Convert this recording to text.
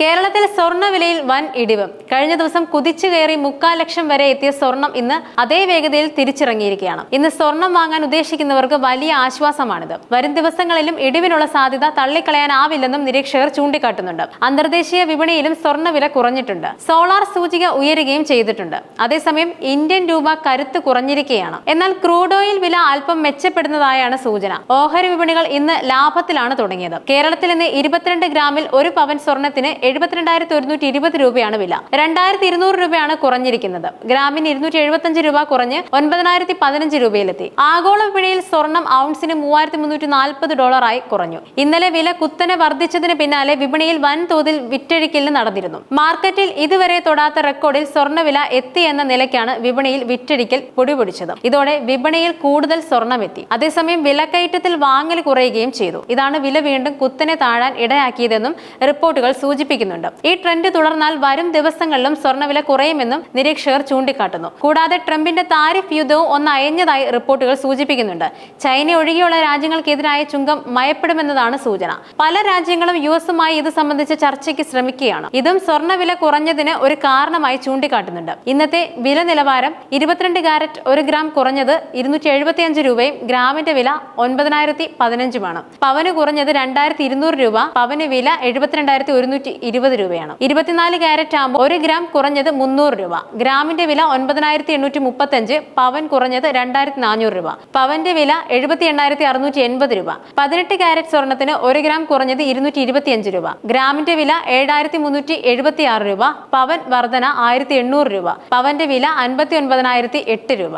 കേരളത്തിൽ സ്വർണവിലയിൽ വൻ ഇടിവ്. കഴിഞ്ഞ ദിവസം കുതിച്ചു കയറി മുക്കാൽ ലക്ഷം വരെ എത്തിയ സ്വർണം ഇന്ന് അതേ വേഗതയിൽ തിരിച്ചിറങ്ങിയിരിക്കുകയാണ്. ഇന്ന് സ്വർണം വാങ്ങാൻ ഉദ്ദേശിക്കുന്നവർക്ക് വലിയ ആശ്വാസമാണിത്. വരും ദിവസങ്ങളിലും ഇടിവിനുള്ള സാധ്യത തള്ളിക്കളയാനാവില്ലെന്നും നിരീക്ഷകർ ചൂണ്ടിക്കാട്ടുന്നുണ്ട്. അന്തർദേശീയ വിപണിയിലും സ്വർണവില കുറഞ്ഞിട്ടുണ്ട്. സോളാർ സൂചിക ഉയരുകയും ചെയ്തിട്ടുണ്ട്. അതേസമയം ഇന്ത്യൻ രൂപ കരുത്ത് കുറഞ്ഞിരിക്കുകയാണ്. എന്നാൽ ക്രൂഡ് ഓയിൽ വില അല്പം മെച്ചപ്പെടുന്നതായാണ് സൂചന. ഓഹരി വിപണികൾ ഇന്ന് ലാഭത്തിലാണ് തുടങ്ങിയത്. കേരളത്തിൽ ഇന്ന് ഇരുപത്തിരണ്ട് ഗ്രാമിൽ ഒരു പവൻ സ്വർണത്തിന് എഴുപത്തിരണ്ടായിരത്തി ഒരുന്നൂറ്റി ഇരുപത് രൂപയാണ് വില. രണ്ടായിരത്തി ഇരുന്നൂറ് രൂപയാണ് കുറഞ്ഞിരിക്കുന്നത്. ഗ്രാമിന് ഇരുന്നൂറ്റി എഴുപത്തഞ്ച് രൂപ കുറഞ്ഞ് ഒൻപതിനായിരത്തി പതിനഞ്ച് രൂപയിലെത്തി. ആഗോള വിപണിയിൽ സ്വർണം ഔൺസിന് മൂവായിരത്തി മുന്നൂറ്റി നാൽപ്പത് ഡോളറായി കുറഞ്ഞു. ഇന്നലെ വില കുത്തനെ വർദ്ധിച്ചതിന് പിന്നാലെ വിപണിയിൽ വൻതോതിൽ വിറ്റഴിക്കലിന് നടന്നിരുന്നു. മാർക്കറ്റിൽ ഇതുവരെ തൊടാത്ത റെക്കോർഡിൽ സ്വർണവില എത്തി എന്ന നിലയ്ക്കാണ് വിപണിയിൽ വിറ്റഴിക്കൽ പൊടിപൊടിച്ചത്. ഇതോടെ വിപണിയിൽ കൂടുതൽ സ്വർണമെത്തി അതേസമയം വിലക്കയറ്റത്തിൽ വാങ്ങൽ കുറയുകയും ചെയ്തു. ഇതാണ് വില വീണ്ടും കുത്തനെ താഴാൻ ഇടയാക്കിയതെന്നും റിപ്പോർട്ടുകൾ സൂചിപ്പിക്കുന്നുണ്ട് ഈ ട്രെൻഡ് തുടർന്നാൽ വരും ദിവസങ്ങളിലും സ്വർണവില കുറയുമെന്നും നിരീക്ഷകർ ചൂണ്ടിക്കാട്ടുന്നു. കൂടാതെ ട്രംപിന്റെ താരിഫ് യുദ്ധവും ഒന്ന് അയഞ്ഞതായി റിപ്പോർട്ടുകൾ സൂചിപ്പിക്കുന്നുണ്ട്. ചൈന ഒഴികെയുള്ള രാജ്യങ്ങൾക്കെതിരായ ചുങ്കം മയപ്പെടുമെന്നതാണ് സൂചന. പല രാജ്യങ്ങളും യു എസുമായി ഇത് സംബന്ധിച്ച ചർച്ചയ്ക്ക് ശ്രമിക്കുകയാണ്. ഇതും സ്വർണവില കുറഞ്ഞതിന് ഒരു കാരണമായി ചൂണ്ടിക്കാട്ടുന്നുണ്ട്. ഇന്നത്തെ വില നിലവാരം ഇരുപത്തിരണ്ട് കാരറ്റ് ഒരു ഗ്രാം കുറഞ്ഞത് ഇരുന്നൂറ്റി എഴുപത്തി അഞ്ച് രൂപയും ഗ്രാമിന്റെ വില ഒൻപതിനായിരത്തി പതിനഞ്ചുമാണ്. പവന് കുറഞ്ഞത് രണ്ടായിരത്തി ഇരുന്നൂറ് രൂപ പവന് വില എഴുപത്തിരണ്ടായിരത്തി ഒരുന്നൂറ്റി ഇരുപത് രൂപയാണ്. ഇരുപത്തിനാല് ക്യാരറ്റ് ആകുമ്പോൾ ഒരു ഗ്രാം കുറഞ്ഞത് മുന്നൂറ് രൂപ. ഗ്രാമിന്റെ വില ഒൻപതിനായിരത്തി എണ്ണൂറ്റി മുപ്പത്തഞ്ച് പവൻ കുറഞ്ഞത് രണ്ടായിരത്തി നാനൂറ് രൂപ. പവന്റെ വില എഴുപത്തി എണ്ണായിരത്തി അറുന്നൂറ്റി എൺപത് രൂപ. പതിനെട്ട് ക്യാരറ്റ് സ്വർണത്തിന് ഒരു ഗ്രാം കുറഞ്ഞത് ഇരുന്നൂറ്റി ഇരുപത്തിയഞ്ച് രൂപ. ഗ്രാമിന്റെ വില ഏഴായിരത്തി മുന്നൂറ്റി എഴുപത്തി ആറ് രൂപ. പവൻ വർധന ആയിരത്തി എണ്ണൂറ് രൂപ. പവന്റെ വില അൻപത്തി ഒൻപതിനായിരത്തി എട്ട് രൂപ.